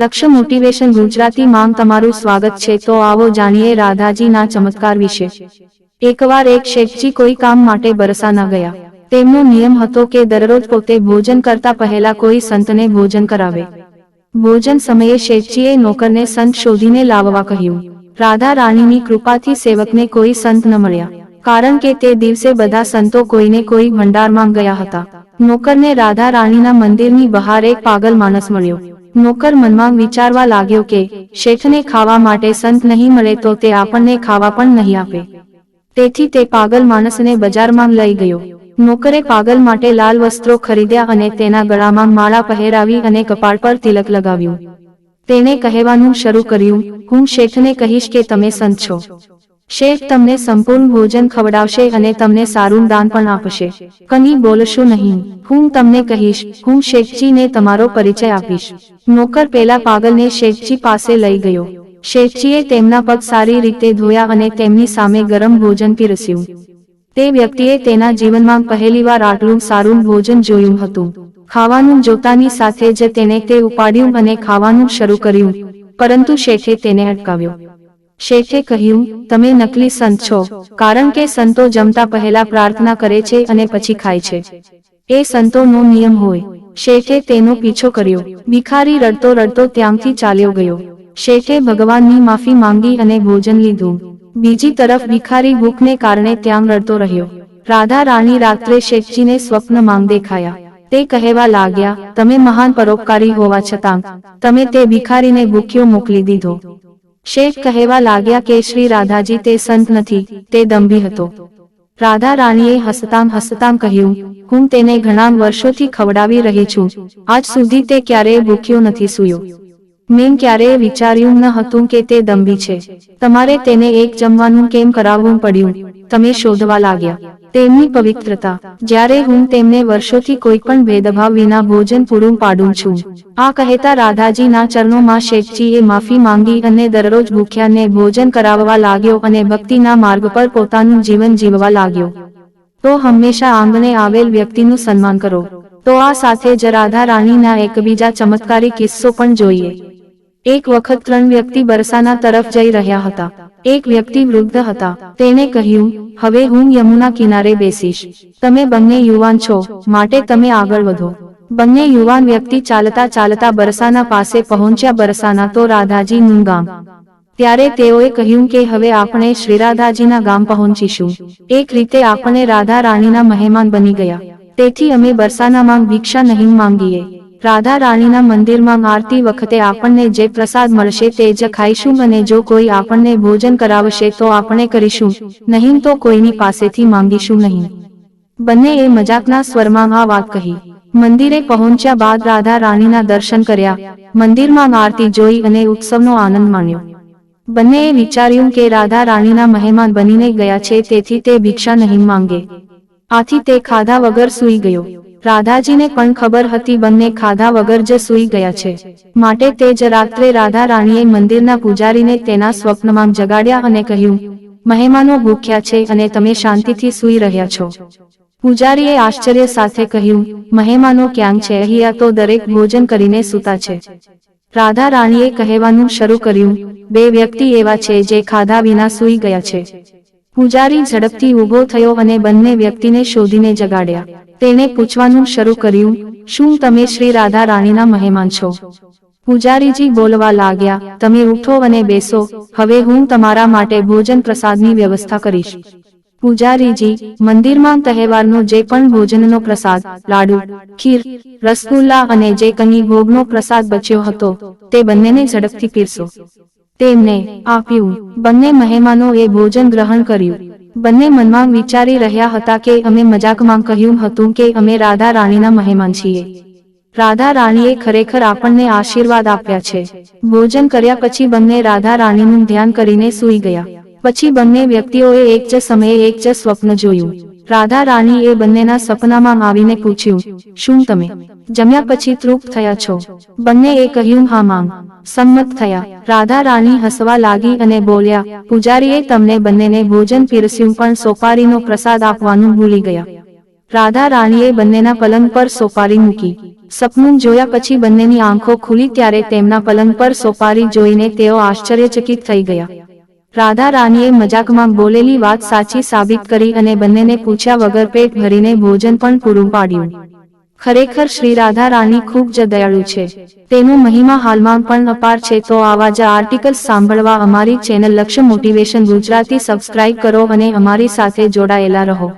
લક્ષ્ય મોટિવેશન ગુજરાતી માં તમારું સ્વાગત છે. તો આવો જાણીએ રાધાજીના ચમત્કાર વિશે. એકવાર એક શેઠજી કોઈ કામ માટે બરસાના ગયા. તેમનો નિયમ હતો કે દરરોજ પોતે ભોજન કરતા પહેલા કોઈ સંતને ભોજન કરાવે. ભોજન સમયે શેઠજીએ નોકરને સંત શોધીને લાવવા કહ્યું. રાધા રાણીની કૃપાથી સેવકને કોઈ સંત ન મળ્યા. કારણ કે તે દિવસે બધા સંતો કોઈને કોઈ ભંડારમાં ગયા હતા. નોકરને રાધા રાણીના મંદિરની બહાર એક પાગલ માણસ મળ્યો. નોકર મનમાં વિચારવા લાગ્યો કે શેઠને ખાવા માટે સંત નહીં મળે તો તે આપણને ખાવા પણ નહીં આપે. તેથી તે પાગલ માણસને બજારમાં લઈ ગયો. નોકરે પાગલ માટે લાલ વસ્ત્રો ખરીદ્યા અને તેના ગળામાં માળા પહેરાવી અને કપાળ પર તિલક લગાવ્યું. તેણે કહેવાનું શરૂ કર્યું, હું શેઠને કહીશ કે તમે સંત છો. શેઠ તમને સંપૂર્ણ ભોજન ખવડાવશે અને તમને સારું દાન પણ આપશે. કની બોલશો નહીં. હું તમને કહીશ, હું શેઠજીને તમારો પરિચય આપીશ. નોકર પેલા પાગલને શેઠજી પાસે લઈ ગયો. શેઠજીએ તેમના પગ સારી રીતે ધોયા અને તેમની સામે ગરમ ભોજન પીરસ્યું. તે વ્યક્તિએ તેના જીવનમાં પહેલીવાર આટલું સારું ભોજન જોયું હતું. ખાવાનું જોતાની સાથે જ તેને તે ઉપાડ્યું અને ખાવાનું શરૂ કર્યું, પરંતુ શેઠે તેને અટકાવ્યો. શેઠે કહ્યું, તમે નકલી સંત છો, કારણ કે સંતો જમતા પહેલા પ્રાર્થના કરે છે અને પછી ખાય છે. એ સંતોનો નિયમ હોય. શેઠે તેનો પીછો કર્યો. ભિખારી રડતો રડતો ત્યાંથી ચાલ્યો ગયો. શેઠે ભગવાનની માફી માંગી અને ભોજન લીધું. બીજી તરફ ભિખારી ભૂખને કારણે ત્યાં રડતો રહ્યો. રાધા રાણી રાત્રે શેઠજીને સ્વપ્નમાં દેખાયા. તે કહેવા લાગ્યા, તમે મહાન પરોપકારી હોવા છતાં, તમે તે ભિખારીને ભૂખ્યો મોકલી દીધો. શેઠ કહેવા લાગ્યા કે શ્રી રાધાજી તે સંત નથી, તે દંભી હતો. રાધા રાણીએ હસતામ હસતામ કહ્યું, હું તેને ઘણા વર્ષોથી ખવડાવી રહી છું. આજ સુધી તે ક્યારેય ભૂખ્યો નથી સૂયો. મેં ક્યારેય વિચાર્યું ન હતું કે તે દંભી છે. તમારે તેને એક જમવાનું કેમ કરાવવું પડ્યું? તમે શોધવા લાગ્યા. તેમની પવિત્રતા. જ્યારે હું તેમને વર્ષોથી કોઈ પણ ભેદભાવ વિના ભોજન પૂરું પાડું છું, આ કહેતા રાધાજીના ચરણોમાં શેઠજીએ માફી માંગી અને દરરોજ ભૂખ્યાને ભોજન કરાવવા લાગ્યો અને ભક્તિના માર્ગ પર પોતાનું જીવન જીવવા લાગ્યો. તો હંમેશા આંગણે આવેલ વ્યક્તિનું સન્માન કરો. તો આ સાથે જ રાધા રાણીના એકબીજા ચમત્કારી કિસ્સો પણ જોઈએ. એક વખત ત્રણ વ્યક્તિ બરસાના તરફ જઈ રહ્યા હતા. એક વ્યક્તિ વૃદ્ધ હતા. તેને કહ્યું, હવે હું યમુના કિનારે બેસીશ. તમે બંને યુવાન છો, માટે તમે આગળ વધો. બંને યુવાન વ્યક્તિ ચાલતા ચાલતા બરસાના પાસે પહોંચ્યા બરસાના તો રાધાજીનું ગામ ત્યારે તેઓએ કહ્યું કે, હવે આપણે શ્રી રાધાજીના ગામ પહોંચીશું. એક રીતે આપણે રાધા રાણીના મહેમાન બની ગયા. તેથી અમે બરસાનામાં ભિક્ષા નહીં માંગીએ. રાધા રાણીના મંદિરમાં આરતી વખતે આપણને જે પ્રસાદ મળશે તે જ ખાઈશું અને જો કોઈ આપણને ભોજન કરાવશે તો આપણે કરીશું, નહીં તો કોઈની પાસેથી માંગીશું નહીં. બંને એ મજાકના સ્વરમાં આ વાત કહી. મંદિરે પહોંચ્યા બાદ રાધા રાણીના દર્શન કર્યા. મંદિરમાં આરતી જોઈ અને ઉત્સવનો આનંદ માણ્યો. બંનેએ વિચાર્યું કે રાધા રાણીના મહેમાન બનીને ગયા છે, તેથી તે ભિક્ષા નહીં માંગે. આથી તે ખાધા વગર સૂઈ ગયો. રાધાજીને પણ ખબર હતી બંને ખાધા વગર જ સૂઈ ગયા છે. માટે તે જ રાત્રે રાધા રાણીએ મંદિરના પૂજારીને તેના સ્વપ્નમાં જગાડ્યા અને કહ્યું, મહેમાનો ભૂખ્યા છે અને તમે શાંતિથી સૂઈ રહ્યા છો. પૂજારીએ આશ્ચર્ય સાથે કહ્યું, મહેમાનો ક્યાં છે? અહીંયા તો દરેક ભોજન કરીને સૂતા છે. રાધા રાણીએ કહેવાનું શરૂ કર્યું, બે વ્યક્તિ એવા છે જે ખાધા વિના સૂઈ ગયા છે. પૂજારી ઝડપથી ઊભો થયો અને બંને વ્યક્તિને શોધીને જગાડ્યા. તેણે પૂછવાનું શરૂ કર્યું, શું તમે શ્રી રાધા રાણીના મહેમાન છો? પૂજારીજી બોલવા લાગ્યા, તમે ઉઠો અને બેસો, હવે હું તમારા માટે ભોજન પ્રસાદની વ્યવસ્થા કરીશ. પૂજારીજી, મંદિરમાં તહેવારનો જે પણ ભોજનનો પ્રસાદ, લાડુ, ખીર, રસગુલ્લા અને જે કંઈ ભોગનો પ્રસાદ બચ્યો હતો, તે બંનેને ઝડપથી પીરસો. તેમને આપ્યું. બંને મહેમાનો એ ભોજન ગ્રહણ કર્યું. બંને મનમાં વિચારી રહ્યા હતા કે અમે મજાકમાં કહ્યું હતું કે અમે રાધા રાણીના મહેમાન છીએ. રાધા રાણીએ ખરેખર આપણને આશીર્વાદ આપ્યા છે. ભોજન કર્યા પછી બંને રાધા રાણીનું ધ્યાન કરીને સૂઈ ગયા. પછી બંને વ્યક્તિઓએ એક જ સમયે એક જ સ્વપ્ન જોયું. રાધા રાણી એ બંનેના સપનામાં આવીને પૂછ્યું, શું તમે? જમ્યા પછી તૃપ્ત થયા છો? બંને એ કહ્યું, હા, માંગ. સંમત થયા. રાધા રાણી હસવા લાગી અને બોલ્યા, પૂજારીએ તમને બંનેને ભોજન પીરસ્યું પણ સોપારીનો પ્રસાદ આપવાનું ભૂલી ગયા. રાધા રાણીએ બંનેના પલંગ પર સોપારી મૂકી. સપનું જોયા પછી બંનેની આંખો ખુલી ત્યારે તેમના પલંગ પર સોપારી જોઈને તેઓ આશ્ચર્યચકિત થઈ ગયા. રાધા રાણીએ મજાકમાં બોલેલી વાત સાચી સાબિત કરી અને બંનેને પૂછ્યા વગર પેટ ભરીને ભોજન પણ પૂરું પાડ્યું. ખરેખર શ્રી રાધા રાણી ખૂબ જ દયાળુ છે. તેનો મહિમા હાલમાં પણ અપાર છે તો આવા જ આર્ટિકલ્સ સાંભળવા અમારી ચેનલ લક્ષ્ય મોટિવેશન ગુજરાતી સબસ્ક્રાઇબ કરો અને અમારી સાથે જોડાયેલા રહો.